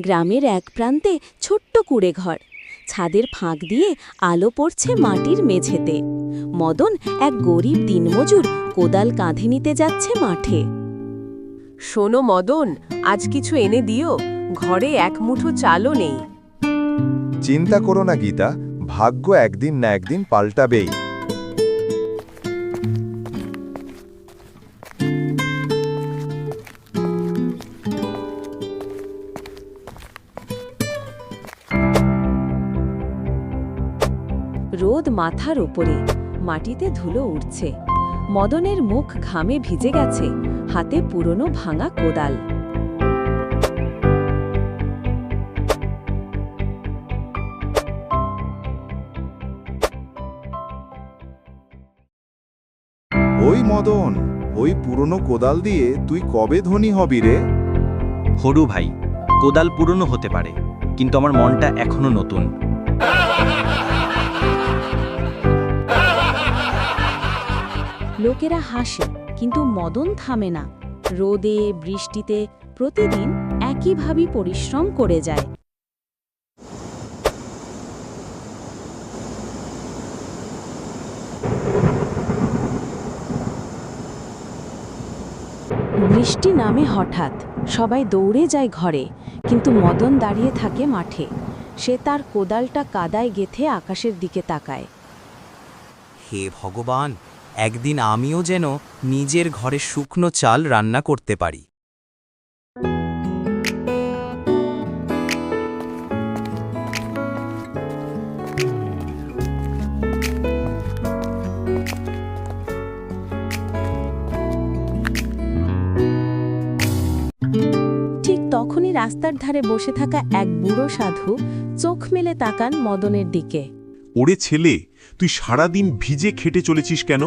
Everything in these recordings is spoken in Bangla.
গ্রামের এক প্রান্তে ছোট্ট কুড়ে ঘর ছাদের ফাঁক দিয়ে আলো পড়ছে মাটির মেঝেতে। মদন এক গরিব দিনমজুর কোদাল কাঁধে নিতে যাচ্ছে মাঠে। শোনো মদন আজ কিছু এনে দিও ঘরে এক মুঠো চালও নেই। চিন্তা করো না গীতা ভাগ্য একদিন না একদিন পাল্টাবেই। রোদ মাথার ওপরে মাটিতে ধুলো উঠছে মদনের মুখ ঘামে ভিজে গেছে হাতে পুরনো ভাঙা কোদাল। ওই মদন ওই পুরনো কোদাল দিয়ে তুই কবে ধনী হবি রে? হরু ভাই কোদাল পুরনো হতে পারে কিন্তু আমার মনটা এখনও নতুন। লোকেরা হাসে, কিন্তু মদন থামে না। রোদে, বৃষ্টিতে প্রতিদিন একইভাবে পরিশ্রম করে যায়। বৃষ্টি নামে হঠাৎ। সবাই দৌড়ে যায় ঘরে, কিন্তু মদন দাঁড়িয়ে থাকে মাঠে। সে তার কোদালটা কাদায় গেথে আকাশের দিকে তাকায়। হে ভগবান, একদিন আমিও যেন নিজের ঘরে শুকনো চাল রান্না করতে পারি। তখনই রাস্তার ধারে বসে থাকা এক বুড়ো সাধু চোখ মেলে তাকান মদনের দিকে। ওরে ছেলে তুই সারাদিন ভিজে খেটে চলেছিস কেন?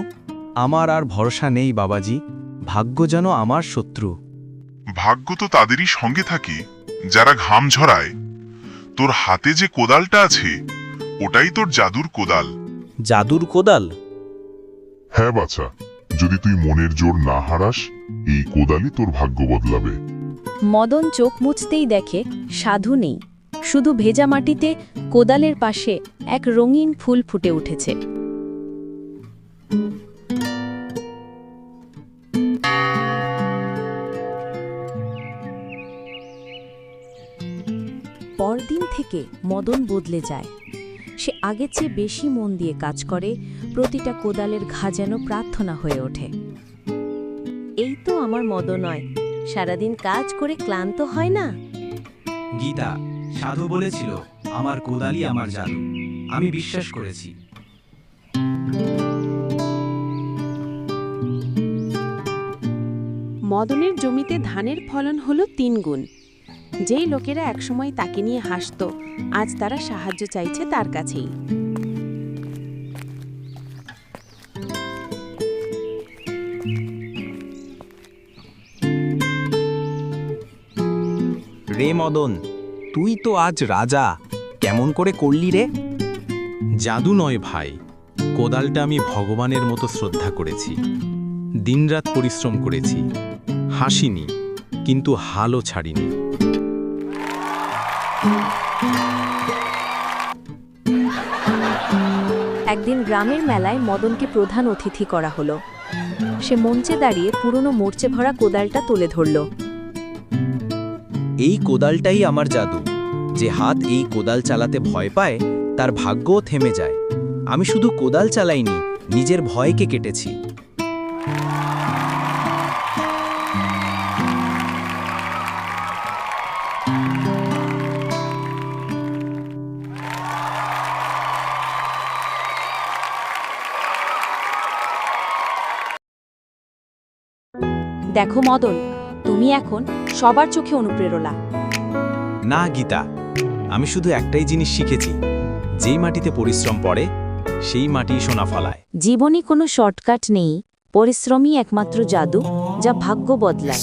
আমার আর ভরসা নেই বাবাজি। ভাগ্য যেন আমার শত্রু। ভাগ্য তো তাদেরই সঙ্গে থাকে যারা ঘাম ঝরায়। তোর হাতে যে কোদালটা আছে ওটাই তোর জাদুর কোদাল। জাদুর কোদাল? হ্যাঁ বাছা যদি তুই মনের জোর না হারাস এই কোদালই তোর ভাগ্য বদলাবে। মদন চোখ মুছতেই দেখে, সাধু নেই। শুধু ভেজা মাটিতে কোদালের পাশে এক রঙিন ফুল ফুটে উঠেছে। পরদিন থেকে মদন বদলে যায়। সে আগের চেয়ে বেশি মন দিয়ে কাজ করে, প্রতিটা কোদালের ঘা যেন প্রার্থনা হয়ে ওঠে। এই তো আমার মদন নয় সারাদিন কাজ করে ক্লান্ত হয় না? গীতা সাধু বলেছিল আমার কোদালি আমার জাদু। আমি বিশ্বাস করেছি। মদনের জমিতে ধানের ফলন হলো তিন গুণ। যেই লোকেরা একসময় তাকে নিয়ে হাসত আজ তারা সাহায্য চাইছে তার কাছেই। রে মদন তুই তো আজ রাজা। কেমন করে করলি রে? জাদু নয় ভাই কোদালটা আমি ভগবানের মতো শ্রদ্ধা করেছি। দিনরাত পরিশ্রম করেছি হাসিনি কিন্তু হালও ছাড়িনি। একদিন গ্রামের মেলায় মদনকে প্রধান অতিথি করা হলো। সে মঞ্চে দাঁড়িয়ে পুরনো মোর্চে ভরা কোদালটা তুলে ধরল। এই কোদালটাই আমার জাদু। যে হাত এই কোদাল চালাতে ভয় পায়, তার ভাগ্যও থেমে যায়। আমি শুধু কোদাল চালাইনি, নিজের ভয়কে কেটেছি। দেখো মদন তুমি এখন সবার চোখে অনুপ্রেরণা। না গীতা আমি শুধু একটাই জিনিস শিখেছি। যেই মাটিতে পরিশ্রম পড়ে সেই মাটি সোনা ফলায়। জীবনে কোনো শর্টকাট নেই পরিশ্রমই একমাত্র জাদু যা ভাগ্য বদলায়।